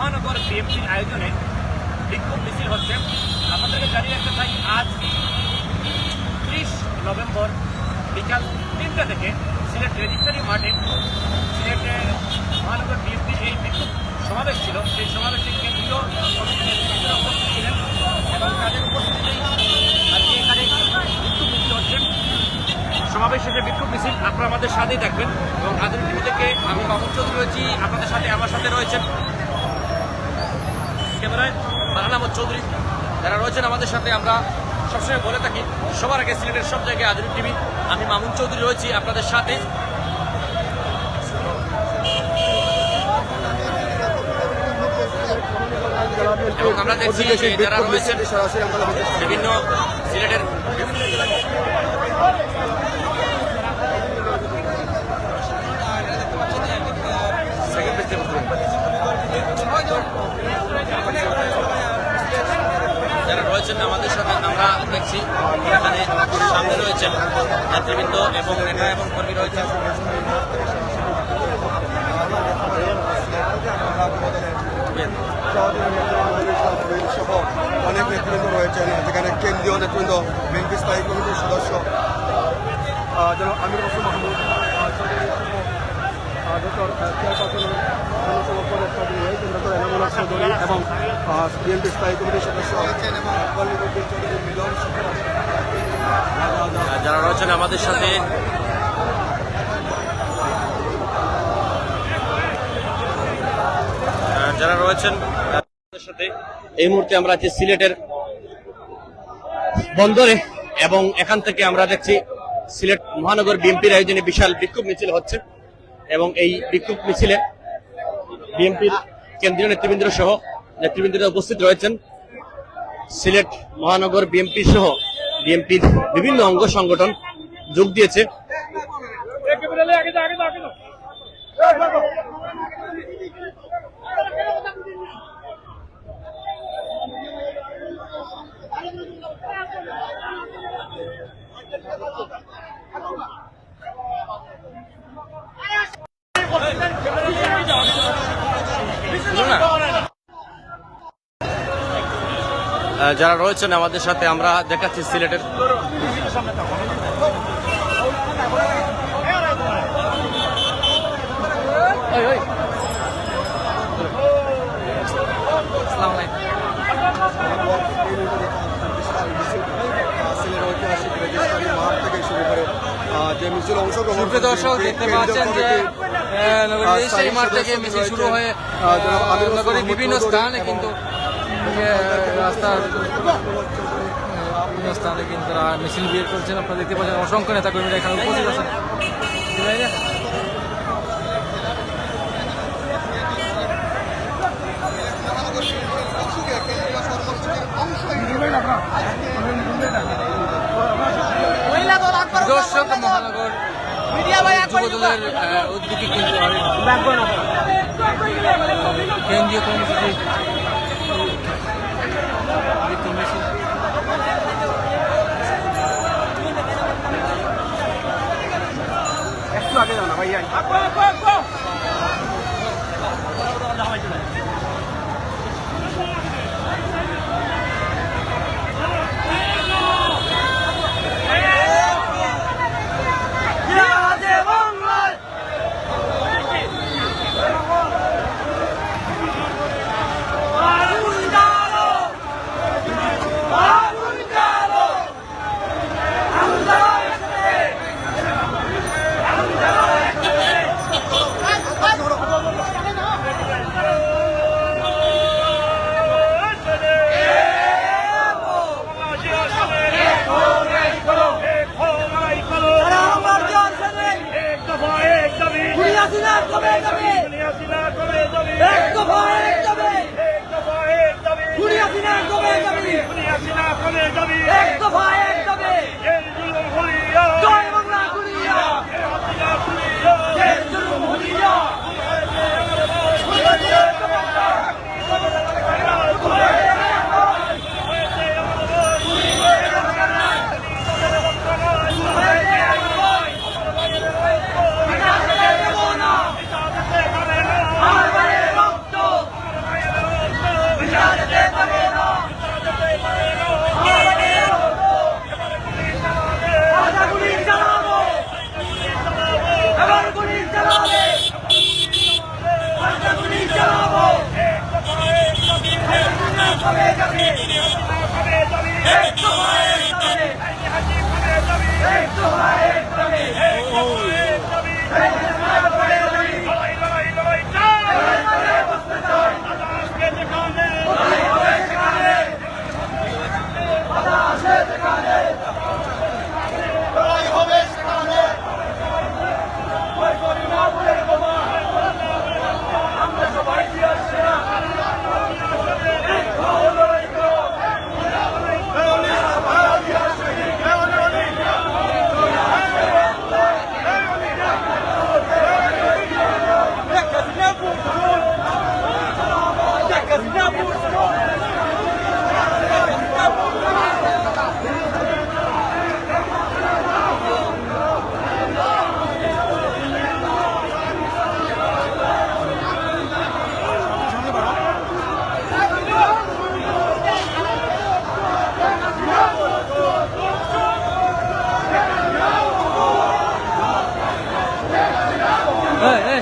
মহানগর বিএমপির আয়োজনে বিক্ষোভ মিছিল হচ্ছে। আপনাদেরকে জানিয়ে রাখতে চাই, আজ ত্রিশ নভেম্বর বিকাল তিনটা থেকে সিলেট রেজিস্ট্রারি মাঠে সিলেটের মহানগর বিএনপির এই বিক্ষোভ সমাবেশ ছিল। সেই সমাবেশে কেন্দ্রীয় কমিটির উপস্থিত ছিলেন এবং তাদের আজকে বিক্ষোভ মিছিল আপনারা আমাদের সাথেই থাকবেন এবং টিভি থেকে আমি মামুন চৌধুরী রয়েছি, আপনাদের সাথে, আমার সাথে রয়েছেন। ক্যামেরায় আহমদ চৌধুরী। যারা রয়েছেন আমাদের সাথে, আমরা সবসময় বলে থাকি, সবার আগে সিলেটের সব জায়গায় আধুনিক টিভি। আমি মামুন চৌধুরী রয়েছি আপনাদের সাথে। এবং আমরা দেখছি যারা রয়েছেন বিভিন্ন সিলেটের সেকেন্ড। যারা রয়েছেন আমাদের সাথে, আমরা দেখছি এখানে সামনে রয়েছেন নেতৃবৃন্দ এবং নেতা এবং কর্মী রয়েছেন। অনেক নেতৃবৃন্দ রয়েছেন যেখানে কেন্দ্রীয় নেতৃবৃন্দ বিএনপি স্থায়ী কমিটির সদস্য আমির হোসেন মাহমুদ ডক্টর চেয়ারপারসন জনসংখ্যার চৌধুরী কেন্দ্র করে এনামুল হক চৌধুরী এবং যারা রয়েছেন আমাদের সাথে। যারা রয়েছেন সাথে, এই মুহূর্তে আমরা আছি সিলেটের বন্দরে এবং এখান থেকে আমরা দেখছি সিলেট মহানগর বিএনপির আয়োজনে বিশাল বিক্ষোভ মিছিল হচ্ছে এবং এই বিক্ষোভ মিছিলে বিএনপির কেন্দ্রীয় নেতৃবৃন্দ সহ নেতৃবৃন্দরা উপস্থিত রয়েছেন। সিলেট মহানগর বিএনপি সহ বিএনপির বিভিন্ন অঙ্গ সংগঠন যোগ দিয়েছে। যারা রয়েছেন আমাদের সাথে আমরা দেখাচ্ছি সিলেটের দর্শক দেখতে পাচ্ছেন যে নগরীর রেজিস্ট্রারি মাঠ থেকে মিছিল শুরু হয়ে নগরীর বিভিন্ন স্থানে কিন্তু বিভিন্ন স্থানে কিন্তু তারা মিছিল বের করছেন। আপনারা দেখতে পাচ্ছেন অসংখ্য নেতা কর্মীরা এখানে উপস্থিত আছেন। মহানগর যুবদলের উদ্যোগে কিন্তু কেন্দ্রীয় কর্মসূচি একটু আগে যাও না ভাইয়া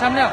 সামনে আও।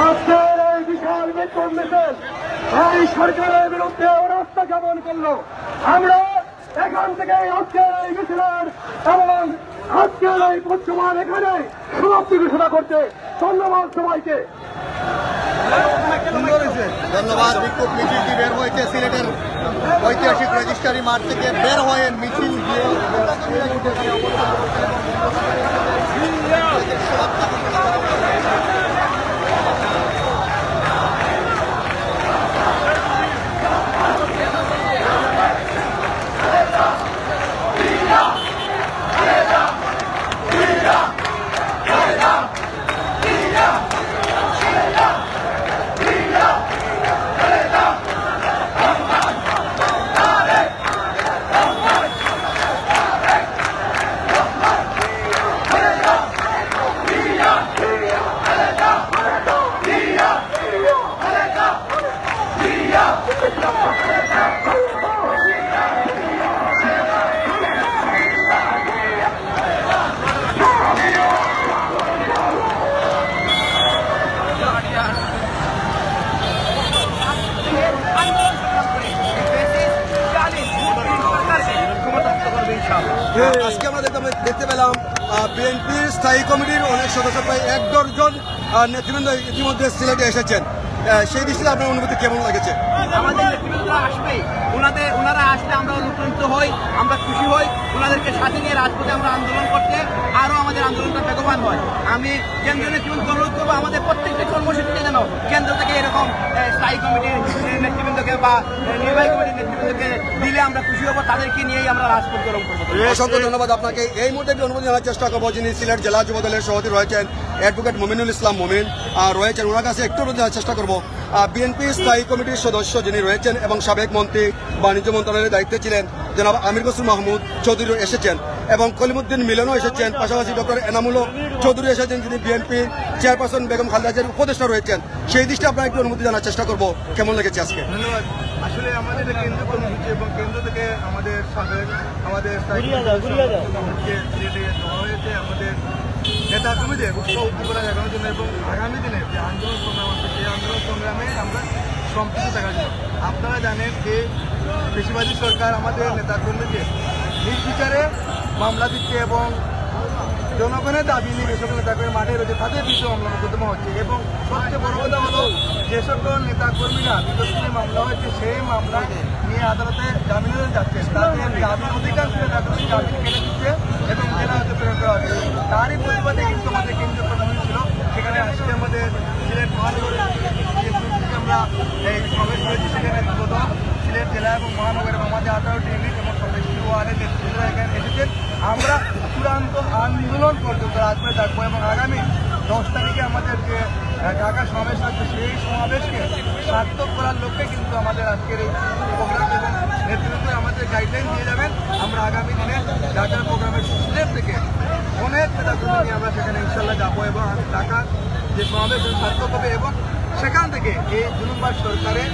আজকের এই বিশাল বিক্ষোভ মিছিল এই সরকারের বিরুদ্ধে রাস্তা জ্ঞাপন করল। আমরা এখান থেকে আজকের এই মিছিলের এবং আজকের এই পশ্চিমান এখানে সমাপ্তি ঘোষণা করতে ধন্যবাদ সবাইকে। ধন্যবাদ, বিক্ষোভ মিছিলটি বের হয়েছে? সিলেটের ঐতিহাসিক রেজিস্ট্রারি মাঠ থেকে বের হয়ে মিছিল দিয়ে হ্যাঁ, আজকে আমরা দেখতে পেলাম বিএনপির স্থায়ী কমিটির অনেক সদস্য প্রায় এক দশজন নেতৃবৃন্দ ইতিমধ্যে সিলেটে এসেছেন। সেই দৃষ্টিতে আপনার অনুভূতি কেমন লেগেছে? আমাদের নেতৃবৃন্দরা আসবে। ওনাদের ওনারা আসলে আমরা অনুপ্রাণিত হই আমরা খুশি হই। ওনাদেরকে সাথে নিয়ে রাজপথে আমরা আন্দোলন করতে আরও আমাদের আন্দোলনটা বেগবান হয়। আমি কেন্দ্রীয় নেতৃবৃন্দ অনুরোধ করব আমাদের প্রত্যেকটা কর্মসূচিতে যেন কেন্দ্র থেকে এরকম স্থায়ী কমিটির নেতৃবৃন্দকে বা নির্বাহী কমিটির নেতৃবৃন্দকে দিলে আমরা খুশি হব তাদেরকে নিয়েই আমরা রাজপথ গরম করব। অসংখ্য ধন্যবাদ আপনাকে। এই মুহূর্তে একটি অনুমতি জানার চেষ্টা করব যিনি সিলেট জেলা যুব দলের সভাপতি রয়েছেন। অ্যাডভোকেট মমিনুল ইসলাম মমিন আর রয়েছেন। ওনার কাছে একটু অনুরোধ জানার চেষ্টা করব। বিএনপি স্থায়ী কমিটির সদস্য যিনি রয়েছেন এবং সাবেক মন্ত্রী বাণিজ্য মন্ত্রণালয়ের দায়িত্বে ছিলেন জনাব আমির কসুর মাহমুদ চৌধুরী এসেছেন এবং কলিমুদ্দিন মিলনও এসেছেন। পাশাপাশি ডক্টর এনামুল চৌধুরী এসেছেন যিনি বিএনপির চেয়ারপারসন বেগম খালেদাজের উপদেষ্টা রয়েছেন। সেই দৃষ্টি আপনার একটু অনুমতি জানার চেষ্টা করব। কেমন লেগেছে আজকে? ধন্যবাদ। আসলে আমাদের কেন্দ্র কর্মসূচি এবং কেন্দ্র থেকে আমাদের সাবেক আমাদের স্থায়ী কমিটিকে সিলেটে দেওয়া হয়েছে। আমাদের নেতা কর্মীদের উদ্দীপনা দেখানোর জন্য এবং আগামী দিনে যে আন্দোলন সংগ্রাম আছে, সেই আন্দোলন সংগ্রামে আমরা সম্পৃক্ত থাকার জন্য। আপনারা জানেন যে বেশিবাদী সরকার আমাদের নেতা কর্মীকে নির্বিচারে মামলা দিচ্ছে এবং জনগণের দাবি নিয়ে যে সকল নেতাকর্মী মাঠে রয়েছে, তাদের বিরুদ্ধে মামলা মোকদ্দমা হচ্ছে। এবং সবচেয়ে বড় কথা হলো, যে সকল নেতাকর্মীরা বিগত মামলা হয়েছে, সেই মামলা নিয়ে আদালতে জামিনে যাচ্ছে তাদের জামিন অধিকাংশ নেতাকর্মী জামিন কেটে দিচ্ছে এবং জেলা হতে প্রেরণ তারই প্রতিবাদে কিন্তু আমাদের কেন্দ্রীয় কর্মী ছিল। সেখানে আজকে আমাদের সিলেট মহানগরের আমরা, এই সমাবেশ করেছি, সেখানে দ্রুত সিলেট জেলা এবং মহানগরের আমাদের আঠারোটি ইউনিট এবং সদস্য ওয়ার্ডের নেতৃত্বরা এখানে এসেছেন। আমরা চূড়ান্ত আন্দোলন পর্যন্ত রাজপথে থাকব এবং আগামী দশ তারিখে আমাদের যে ঢাকা সমাবেশ আছে, সেই সমাবেশকে সার্থক করার লক্ষ্যে কিন্তু আমাদের আজকের এই প্রোগ্রাম এবং নেতৃত্ব আমাদের গাইডলাইন দিয়ে যাবেন। আমরা আগামী দিনে ঢাকার প্রোগ্রামের সিলেট থেকে অনেক নেতাকর্মী নিয়ে আমরা সেখানে ইনশাল্লাহ যাব এবং ঢাকার যে সমাবেশ সার্থক হবে এবং সেখান থেকে এই জুলুমবাদ সরকারের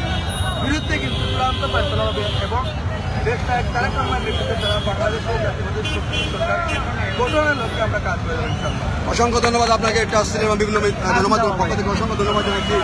বিরুদ্ধে কিন্তু চূড়ান্ত ফেসলা হবে এবং দেশটা এক তারেক রহমান নেতৃত্বে তারা বাংলাদেশের জাতীয়বাদী সরকার গঠনের লক্ষ্যে আমরা কাজ করে যাব ইনশাল্লাহ অসংখ্য ধন্যবাদ আপনাকে একটা সিনেমা বিভিন্ন গণমাধ্যমের পক্ষ থেকে অসংখ্য ধন্যবাদ জানাচ্ছি।